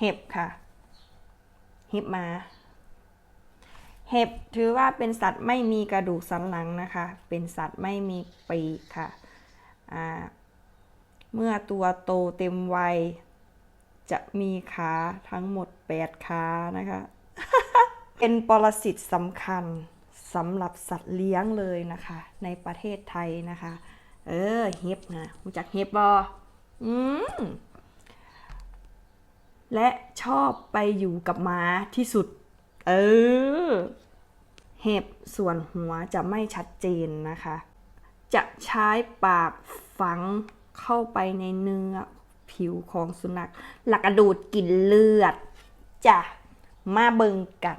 เห็บค่ะ เห็บมา เห็บถือว่าเป็นสัตว์ไม่มีกระดูกสันหลังนะคะ เป็นสัตว์ไม่มีปีกค่ะ เมื่อตัวโตเต็มวัย จะมีขาทั้งหมด 8 ขานะคะ เป็นปรสิตสำคัญสำหรับสัตว์เลี้ยงเลยนะคะ ในประเทศไทยนะคะ เออ เห็บนะรู้จักเห็บบออืม และชอบไปอยู่กับม้าที่สุด เออ เห็บส่วนหัวจะไม่ชัดเจนนะคะ จะใช้ปากฝังเข้าไปในเนื้อผิวของสุนัขหลักกระดูดกินเลือดจะมาเบิงกัน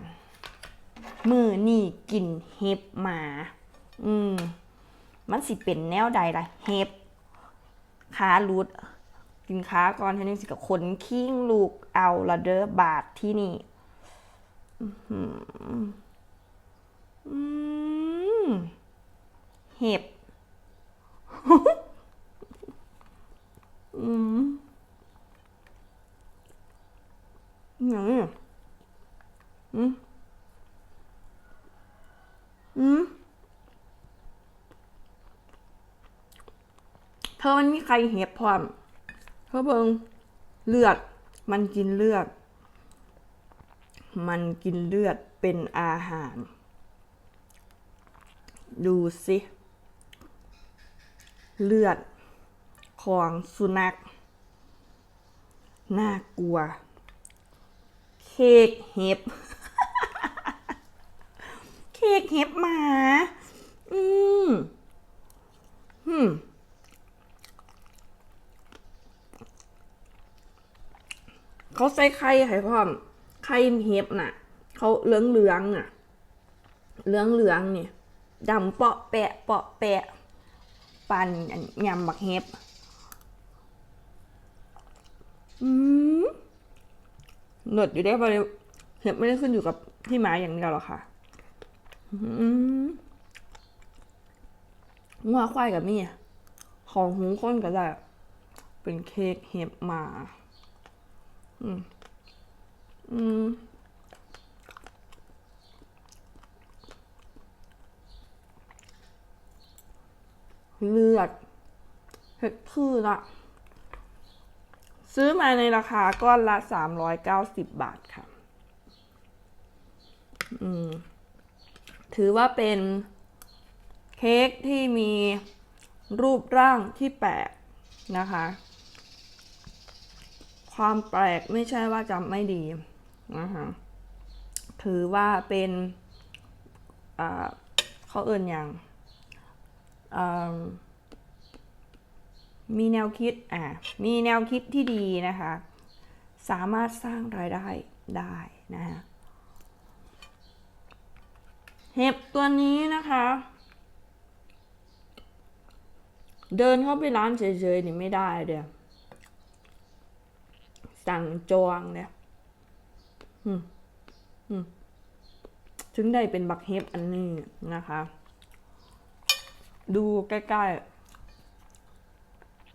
มือนี่กินเห็บหมา อืม มันสิเป็นแนวใดล่ะ เห็บขาลุด กินขาก่อนทีนี้สิกับขนคิ้งลูกเอาละเด้อบาทที่นี่เห็บอืมอย่างนี้อืมอืมเธอมันมีใครเห็บพร้อม เธอเบิงเลือด มันกินเลือด มันกินเลือดเป็นอาหาร ดูสิ เลือดของสุนัข น่ากลัว เค้กเห็บ เค้กเห็บหมา อืมหืม เขาใส่ไข่ให้พร้อม ไข่เห็บน่ะ เขาเหลืองเหลืองน่ะ เหลืองเหลืองเนี่ยดำเปาะแปะเปาะแปะปันอันยำบักเห็บอืมหนวดอยู่ได้บริเห็บไม่ได้ขึ้นอยู่กับที่หมาอย่างเดียวหรอกค่ะ อืมงัวควายกับนี่ของหูค้นก็ได้เป็นเค้กเห็บหมา อืม อืม เลือดเห็ดพืชอะซื้อมาในราคาก้อนละสามร้อยเก้าสิบบาทค่ะ อืม ถือว่าเป็นเค้กที่มีรูปร่างที่แปลกนะคะ ความแปลกไม่ใช่ว่าจำไม่ดีนะคะถือว่าเป็นเขาเอิ่นอย่างมีแนวคิดอ่ามีแนวคิดที่ดีนะคะ สามารถสร้างรายได้ได้นะฮะเห็บตัวนี้นะคะ เดินเข้าไปร้านเฉยๆนี่ไม่ได้เดียว สั่งจองเนี่ยถึงได้เป็นบักเฮฟอันนี้นะคะ ดูใกล้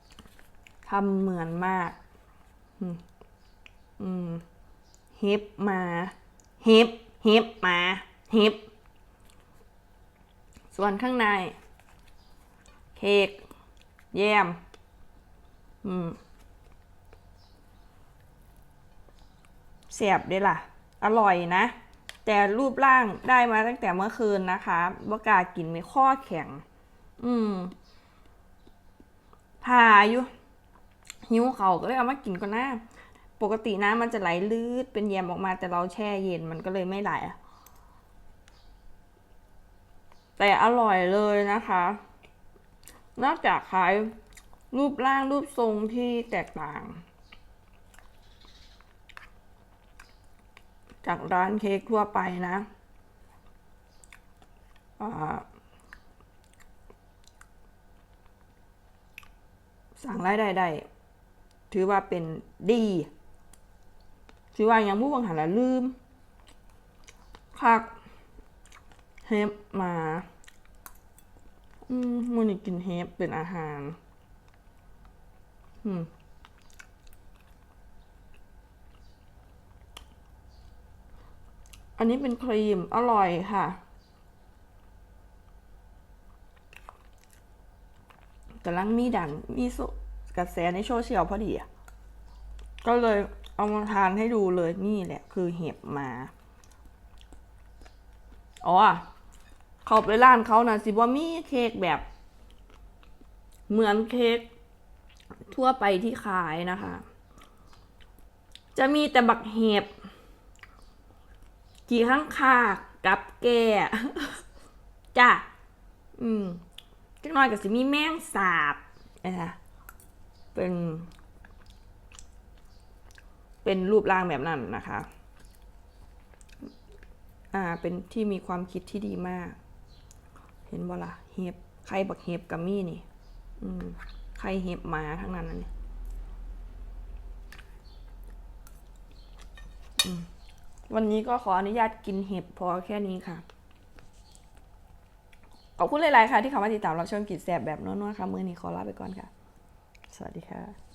ๆทำเหมือนมากเฮฟมาเฮฟเฮฟมาเฮฟส่วนข้างใน เค้กแยม อืม เสียบได้ล่ะ อร่อยนะ แต่รูปร่างได้มาตั้งแต่เมื่อคืนนะคะบกากินไม่ข้อแข็ง อืมพาอยู่หิวเขาก็เลยเอามากินก่อนนะปกตินะมันจะไหลลืดเป็นแยมออกมาแต่เราแช่เย็นมันก็เลยไม่ไหลอะแต่อร่อยเลยนะคะ นอกจากขายรูปร่างรูปทรงที่แตกต่าง จากร้านเค้กทั่วไปนะสั่งรายได้ได้ ถือว่าเป็นดีถือว่ายังผู้บังหันละลืมคักเฮฟมาอืมมันกินเฮฟเป็นอาหาร อืม อันนี้เป็นครีมอร่อยค่ะ กำลังมีดันมีโซกระแสในโซเชียลพอดีอะก็เลยเอามาทานให้ดูเลยนี่แหละ คือเห็บมา อ๋อ เขาไปร้านเขานะสิว่ามีเค้กแบบ เหมือนเค้กทั่วไปที่ขายนะคะ จะมีแต่บักเห็บ กี่ข้างคากกับแก่จ้ะอืมจักหน่อยก็สิมีแมงสาบนะคะเป็น เป็นรูปร่างแบบนั้นนะคะ อ่า เป็นที่มีความคิดที่ดีมาก เห็นบ่ละเห็บใครบักเห็บกัมมี่นี่ อืมใครเห็บหมาทั้งนั้นนะนี่อืม วันนี้ก็ขออนุญาตกินเห็บพอแค่นี้ค่ะ ขอบคุณหลาย ๆ ค่ะ ที่เข้ามาติดตามรับชมกิจแสบแบบนัวๆค่ะ มือนี้ขอลาไปก่อนค่ะ สวัสดีค่ะ